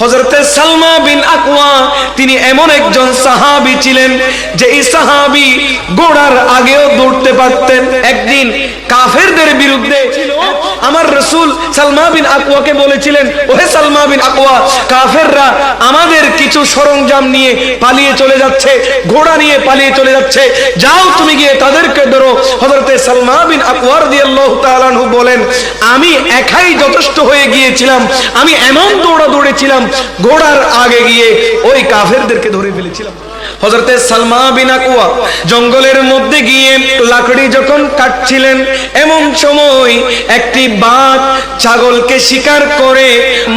হজরতে সালমা বিন আকওয়া, তিনি এমন একজন সাহাবি ছিলেন যে এই সাহাবি গোড়ার আগেও দৌড়তে পারতেন। একদিন কাফেরদের বিরুদ্ধে আমার রসুল সালমা বিন আকওয়াকে বলেছিলেন, ওহে সালমা বিন আকওয়া, কাফেররা আমাদের কিছু সরঞ্জাম নিয়ে পালিয়ে চলে যাচ্ছে, ঘোড়া নিয়ে পালিয়ে চলে যাচ্ছে। যাও তুমি গিয়ে তাদেরকে ধরো হজরতে সালমা বিন তাআলা আনহু বলেন, আমি একাই যথেষ্ট হয়ে গিয়েছিলাম, আমি এমন দৌড়া দৌড়েছিলাম, ঘোড়ার আগে গিয়ে ওই কাফেরদেরকে ধরে ফেলেছিলাম। হজরতে সালমা বিন আকুয়া জঙ্গলের মধ্যে গিয়ে লাকড়ি যখন কাটছিলেন, এমন সময় একটি বাঘ ছাগলকে শিকার করে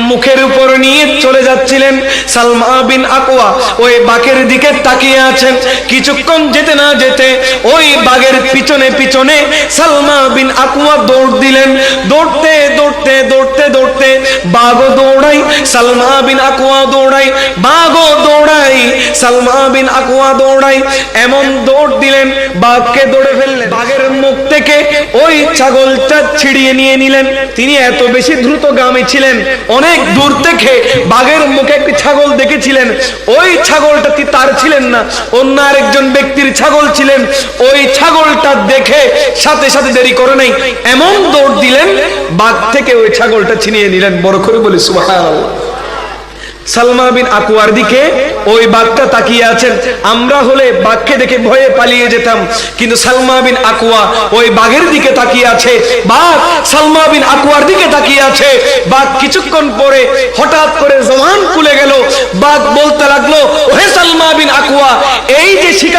মুখের উপর নিয়ে চলে যাচ্ছিলেন সালমা বিন আকুয়া ওই বাঘের দিকে তাকিয়ে আছেন। কিছুক্ষণ যেতে না যেতে ওই বাঘের পিছনে পিছনে সালমা বিন আকুয়া দৌড় দিলেন। দৌড়তে দৌড়তে দৌড়তে দৌড়তে। বাঘও দৌড়াই সালমা বিন আকুয়া দৌড়াই বাঘও দৌড়াই সালমা বিন আকুয়া দৌড়াই এমন দৌড় দিলেন, বাঘকে দৌড়ে ফেললেন। বাঘের মুখ থেকে ওই ছাগলটা ছিড়িয়ে নিয়ে নিলেন। তিনি এত বেশি দ্রুতগামী ছিলেন। অনেক দূর থেকে বাঘের মুখে একটি ছাগল দেখেছিলেন। ওই ছাগলটা তার ছিলেন না। অন্য আরেকজন ব্যক্তির ছাগল ছিলেন। ওই ছাগলটা দেখে সাথে সাথে দেরি করে নাই। এমন দৌড় দিলেন, বাঘ থেকে ওই ছাগলটা ছিনিয়ে নিলেন, বড় করে বলি, সুবহানাল্লাহ। সালমা বিন আকুয়ার দিকে ওই বাঘটা তাকিয়ে আছেন। আমরা হলে বাঘকে দেখে ভয়ে পালিয়ে যেতাম, কিন্তু সালমা বিন আকুয়া ওই বাঘের দিকে তাকিয়ে আছে। বাঘ সালমা বিন আকুয়ার দিকে তাকিয়ে আছে। বাঘ কিছুক্ষণ পরে হঠাৎ করে জমান খুলে গেল। বাঘ বলতে লাগল ওহে সালমা বিন আকুয়া এই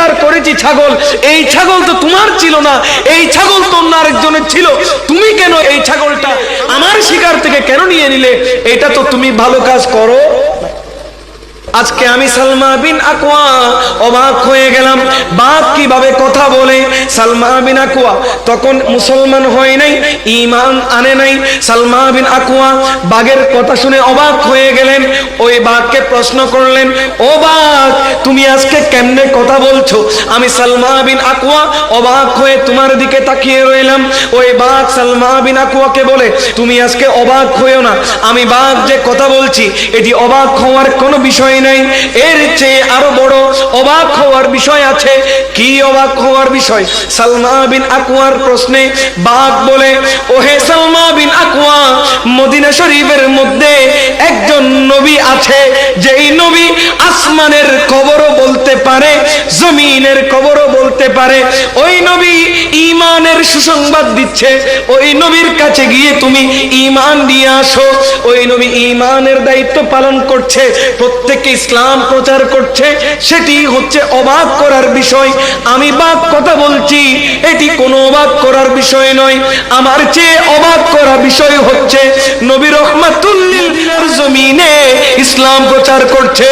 যে শিকার করেছি, ছাগল। এই ছাগল তো তোমার ছিল না। এই ছাগল তো অন্য আরেকজনের ছিল। তুমি কেন এই ছাগলটা আমার শিকার থেকে কেন নিয়ে নিলে? এটা তো তুমি ভালো কাজ করো। আজকে আমি সালমা বিন আকুয়া অবাক হয়ে গেলাম। বাপ কীভাবে কথা বলে? সালমা বিন আকুয়া তখন মুসলমান হয় নাই ইমান আনে নাই। সালমা বিন আকুয়া বাঘের কথা শুনে অবাক হয়ে গেলেন। বাঘকে প্রশ্ন করলেন, ও বাঘ, তুমি আজকে কেমনে কথা বলছো? আমি সালমা বিন আকুয়া অবাক হয়ে তোমার দিকে তাকিয়ে রইলাম। ওই বাঘ সালমা বিন আকুয়াকে বলে, তুমি আজকে অবাক হয়েও না। আমি বাঘ যে কথা বলছি, এটি অবাক হওয়ার কোনো বিষয় নাই। এর চেয়ে আরও বড় অবাক হওয়ার বিষয় আছে। কি অবাক হওয়ার বিষয়? সালমা বিন আকুয়ার প্রশ্নে বাঘ বলে, ওহে সালমা বিন আকুয়া মদিনা শরীফের মধ্যে একজন নবী আছে। যেই নবী আসমানের খবরও বলতে পারে, জমিনের খবরও বলতে পারে, ওই নবী ইমানের সুসংবাদ দিচ্ছে, ওই নবীর কাছে গিয়ে তুমি ইমান দিয়ে আসো, ওই নবী ইমানের দায়িত্ব পালন করছে প্রত্যেককে ইসলাম প্রচার করছে, সেটি হচ্ছে অবাক করার বিষয়। আমি বাক কথা বলছি, এটি কোনো অবাক করার বিষয় নয়। আমার চেয়ে অবাক করা বিষয় হচ্ছে, নবী রহমাতুল্লিল জমিনে ইসলাম প্রচার করছে।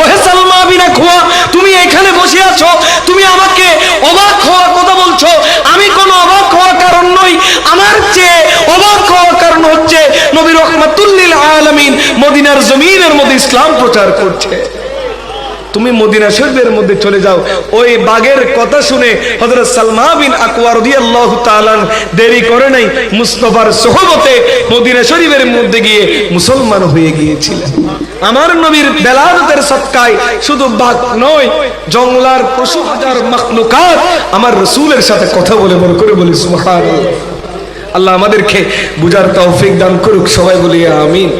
ওহে সালমা বিনা খোয়া তুমি এখানে বসে আছো, তুমি আমাকে অবাক হওয়ার কথা বলছো। আমি কোন অবাক হওয়ার কারণ নই, আমার চেয়ে অবাক হওয়ার কারণ হচ্ছে নবীর রহমাতুল্লিল আলমিন মদিনার জমিনের মধ্যে ইসলাম প্রচার করছে। তুমি মদিনা শরীফের মধ্যে চলে যাও। ওই বাগের কথা শুনে হযরত সালমা বিন রাদিয়াল্লাহু তাআলা দেরি করে নাই, মুস্তাফার সোহবতে মদিনা শরীফের মধ্যে গিয়ে মুসলমান হয়ে গিয়েছিলেন। আমার নবীর বেলাদতের সৎকায় শুধু বাঘ নয় জঙ্গলার পশু হাজার মাখলুকাত আমার রসূলের সাথে কথা বলে বল করে বলি, সুবহানাল্লাহ। আল্লাহ আমাদেরকে বুঝার তৌফিক দান করুক, সবাই বলি আমিন।